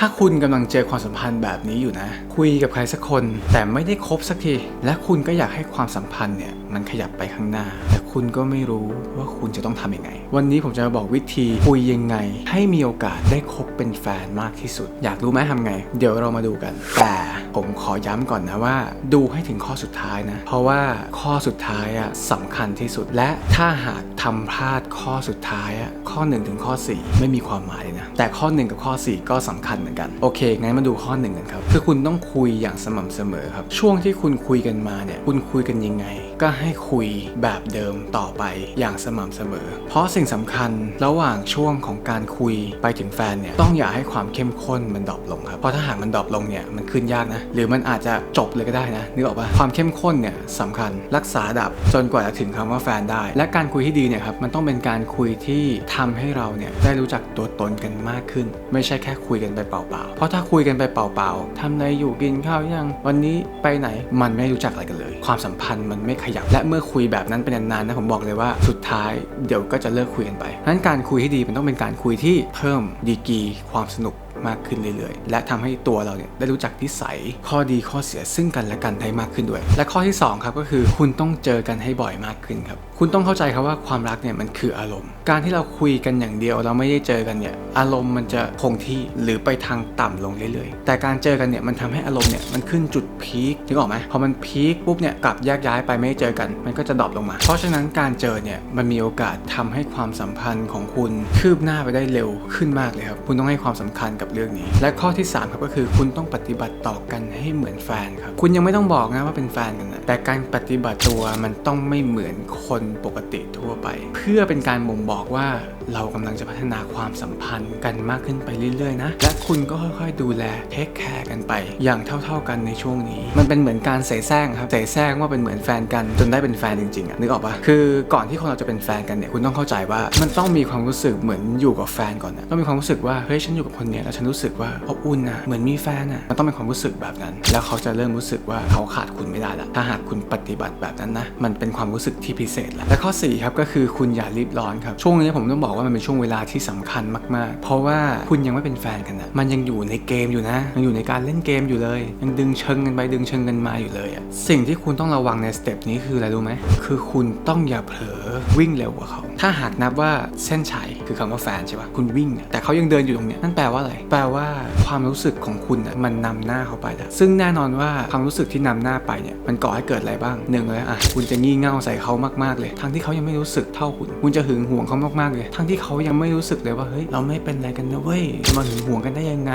ถ้าคุณกำลังเจอความสัมพันธ์แบบนี้อยู่นะ คุยกับใครสักคนแต่ไม่ได้คบสักที และคุณก็อยากให้ความสัมพันธ์เนี่ยมันขยับไปข้างหน้าแต่ คุณก็ไม่รู้ว่าคุณจะต้องทำยังไง วันนี้ผมจะมาบอกวิธีคุยยังไง ให้มีโอกาสได้คบเป็นแฟนมากที่สุด อยากรู้ไหมทำไง เดี๋ยวเรามาดูกัน แต่ผมขอย้ำก่อนนะว่า ดูให้ถึงข้อสุดท้ายนะ เพราะว่าข้อสุดท้ายอะสำคัญที่สุด และถ้าหากทำพลาดข้อสุดท้ายอะข้อ 1 ถึงข้อ 4 ไม่มีความหมายเลยนะ แต่ข้อ 1 กับข้อ 4 ก็สำคัญเหมือนกัน โอเค งั้นมาดูข้อ 1 กันครับ คือคุณต้องคุยอย่างสม่ำเสมอครับ ช่วงที่คุณคุยกันมาเนี่ย คุณคุยกันยังไง ก็ให้คุยแบบเดิมต่อไปอย่างสม่ำเสมอ เพราะสิ่งสำคัญระหว่างช่วงของการคุยไปถึงแฟนเนี่ยต้องอย่าให้ความเข้มข้นมันดรอปลงครับเพราะถ้าหากมันดรอปลงเนี่ยมันขึ้นยากนะ หรือมันอาจจะจบเลยก็ได้นะนึกออกปะความเข้มข้นเนี่ยสำคัญรักษาดับจนกว่าจะถึงคำว่าแฟนได้ และการคุยที่ดีเนี่ยครับมันต้องเป็นการคุยที่ทำให้เราเนี่ยได้รู้จักตัวตนกันมากขึ้น ไม่ใช่แค่คุยกันไปเปล่าๆเพราะถ้าคุยกันไปเปล่าๆทำอะไรอยู่กินข้าวยังวันนี้ไปไหนมันไม่รู้จักอะไรกันเลย ความสัมพันธ์มันไม่ขยับ และเมื่อคุยแบบนั้นเป็นนานๆนะผมบอกเลยว่าสุดท้ายเดี๋ยวก็จะเลิกคุยกันไปนั้นการคุยให้ดีมันต้องเป็นการคุยที่เพิ่มดีกีความสนุก มากขึ้นเรื่อยๆ และทำให้ตัวเราเนี่ยได้รู้จักนิสัยข้อดีข้อเสียซึ่งกันและกันได้มากขึ้นด้วย และข้อที่2ครับก็คือคุณต้องเจอกันให้บ่อยมากขึ้นครับคุณต้องเข้าใจครับว่าความรักเนี่ยมันคืออารมณ์ การที่เราคุยกันอย่างเดียวเราไม่ได้เจอกันเนี่ยอารมณ์มันจะคงที่หรือไปทางต่ำลงเรื่อยๆ แต่การเจอกันเนี่ยมันทำให้อารมณ์เนี่ยมันขึ้นจุดพีคนึกออกไหมพอมันพีคปุ๊บเนี่ยกลับแยกย้ายไปไม่ได้เจอกัน มันก็จะดรอปลงมา เพราะฉะนั้นการเจอเนี่ยมันมีโอกาสทำให้ความสัมพันธ์ของคุณคืบหน้าไปได้เร็วขึ้นมากเลยครับคุณต้องให้ความสำคัญกับเรื่องนี้ และข้อที่ 3 ครับก็คือคุณต้องปฏิบัติต่อกันให้เหมือนแฟนครับ คุณยังไม่ต้องบอกนะว่าเป็นแฟนกันนะแต่การปฏิบัติตัวมันต้องไม่เหมือนคนปกติทั่วไป เพื่อเป็นการบ่งบอกว่าเรากำลังจะพัฒนาความสัมพันธ์กันมากขึ้นไปเรื่อยๆนะและคุณก็ค่อยๆ ดูแลเทคแคร์กันไป อย่างเท่า ๆกันในช่วงนี้ มันเป็นเหมือนการเสแสร้งครับเสแสร้งว่าเป็นเหมือนแฟนกันจนได้เป็นแฟนจริงๆอะนึกออกปะคือก่อนที่คนเราจะเป็นแฟนกันเนี่ยคุณต้องเข้าใจว่ามันต้องมีความรู้สึกเหมือนอยู่กับแฟนก่อนนะต้องมีความรู้สึกว่าเฮ้ยฉันอยู่กับคนเนี้ยแล้วฉันรู้สึกว่าอบอุ่นนะเหมือนมีแฟนอะมันต้องเป็นความรู้สึกแบบนั้น แล้วเขาจะเริ่มรู้สึกว่าเขาขาดคุณไม่ได้ละถ้าหากคุณปฏิบัติแบบนั้นนะมันเป็นความรู้สึกที่พิเศษละและข้อ4ครับก็คือคุณอย่ารีบร้อนครับช่วงนี้ผมต้องบอกว่ามันเป็นช่วงเวลาที่สำคัญมากๆ เพราะว่าคุณยังไม่เป็นแฟนกันนะมันยังอยู่ในเกมอยู่นะยังอยู่ในการเล่นเกมอยู่เลย ยังดึงเชิงกันไปดึงเชิงกันมาอยู่เลยอะสิ่งที่คุณต้องระวังในสเต็ปนี้คืออะไรรู้ไหมคือคุณต้องอย่าเผลอวิ่งเร็วกว่าเขา ถ้าหากนับว่าเส้นชัยคือคำว่าแฟนใช่ปะคุณวิ่ง แต่เขายังเดินอยู่ตรงนี้นั่นแปลว่าอะไรแปลว่าความรู้สึกของคุณอะมันนำหน้าเขาไปแล้วซึ่งแน่นอนว่าความรู้สึกที่นำหน้าไปเนี่ยมันก่อให้เกิดอะไรบ้างหนึ่งเลยอะคุณจะงี่เง่าใส่เขามากๆเลย ทั้งที่เขายังไม่รู้สึกเท่าคุณ คุณจะหึงหวงเขามากๆเลย ทั้งที่เขายังไม่รู้สึกเลยว่าเฮ้ยเราไม่เป็นอะไรกันนะเว้ยมาหึงหวงกันได้ยังไง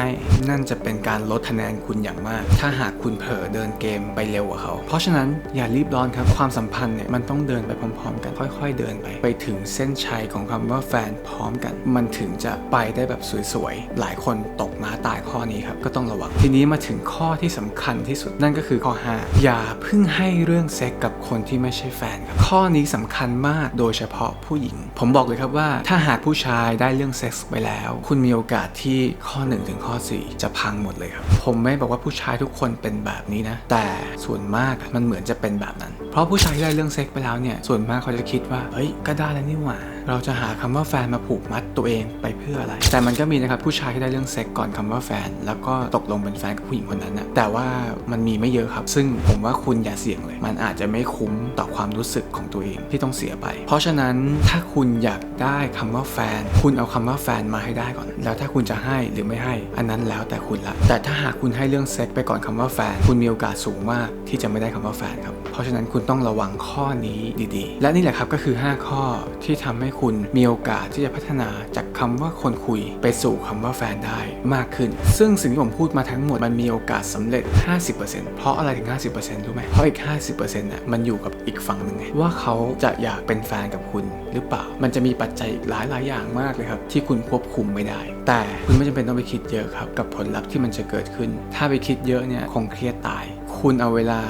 นั่นจะเป็นการลดคะแนนคุณอย่างมาก ถ้าหากคุณเผลอเดินเกมไปเร็วกว่าเขา เพราะฉะนั้นอย่ารีบร้อนครับความสัมพันธ์เนี่ยมันต้องเดินไปพร้อม ๆ กันค่อย ๆ เดินไป ไปถึงเส้นชัยของคำว่าแฟนพร้อมกัน มันถึงจะไปได้แบบสวยๆหลายคนตกม้าตายข้อนี้ครับก็ต้องระวังทีนี้มาถึงข้อที่สำคัญที่สุดนั่นก็คือข้อ 5 อย่าเพิ่งให้เรื่องเซ็กกับคนที่ไม่ใช่แฟนครับข้อนี้สำคัญมากโดยเฉพาะผู้หญิง ผมบอกเลยครับว่า ถ้าหากผู้ชายได้เรื่องเซ็กส์ไปแล้ว คุณมีโอกาสที่ข้อ1ถึงข้อ4 จะพังหมดเลยครับ ผมไม่บอกว่าผู้ชายทุกคนเป็นแบบนี้นะ แต่ส่วนมากมันเหมือนจะเป็นแบบนั้น เพราะผู้ชายที่ได้เรื่องเซ็กส์ไปแล้วเนี่ยส่วนมากเขาจะคิดว่าเฮ้ยก็ได้แล้วนี่หว่าเราจะหาคำว่าแฟนมาผูกมัดตัวเองไปเพื่ออะไร แต่มันก็มีนะครับผู้ชายที่ได้เรื่องเซ็กก่อนคำว่าแฟน แล้วก็ตกลงเป็นแฟนกับผู้หญิงคนนั้นนะแต่ว่ามันมีไม่เยอะครับ ซึ่งผมว่าคุณอย่าเสี่ยงเลย มันอาจจะไม่คุ้มต่อความรู้สึกของตัวเองที่ต้องเสียไป เพราะฉะนั้นถ้าคุณอยากได้คำว่าแฟน คุณเอาคำว่าแฟนมาให้ได้ก่อน แล้วถ้าคุณจะให้หรือไม่ให้ อันนั้นแล้วแต่คุณละ แต่ถ้าหากคุณให้เรื่องเซ็กไปก่อนคำว่าแฟน คุณมีโอกาสสูงมากที่จะไม่ได้คำว่าแฟนครับ เพราะฉะนั้นคุณต้องระวังข้อนี้ดีๆ และนี่แหละครับก็คือ 5 ข้อที่ทำให้คุณมีโอกาสที่จะพัฒนาจากคำว่าคนคุยไปสู่คำว่าแฟนได้มากขึ้น ซึ่งสิ่งที่ผมพูดมาทั้งหมดมันมีโอกาสสำเร็จ 50%เพราะอะไรถึง 50%รู้ไหมเพราะอีก 50%น่ะมันอยู่กับอีกฝั่งหนึ่งไงว่าเขาจะอยากเป็นแฟนกับคุณหรือเปล่า มันจะมีปัจจัยอีกหลายหลายๆอย่างมากเลยครับ ที่คุณควบคุมไม่ได้ แต่คุณไม่จำเป็นต้องไปคิดเยอะครับ กับผลลัพธ์ที่มันจะเกิดขึ้น ถ้าไปคิดเยอะเนี่ยคงเครียดตาย คุณเอาเวลา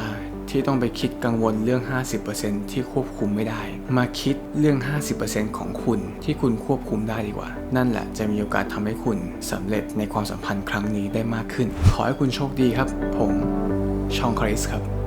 ที่ต้องไปคิดกังวลเรื่อง 50%ที่ควบคุมไม่ได้ มาคิดเรื่อง 50%ของคุณที่คุณควบคุมได้ดีกว่า นั่นแหละจะมีโอกาสทำให้คุณสำเร็จในความสัมพันธ์ครั้งนี้ได้มากขึ้น ขอให้คุณโชคดีครับ ผมชองคริสครับ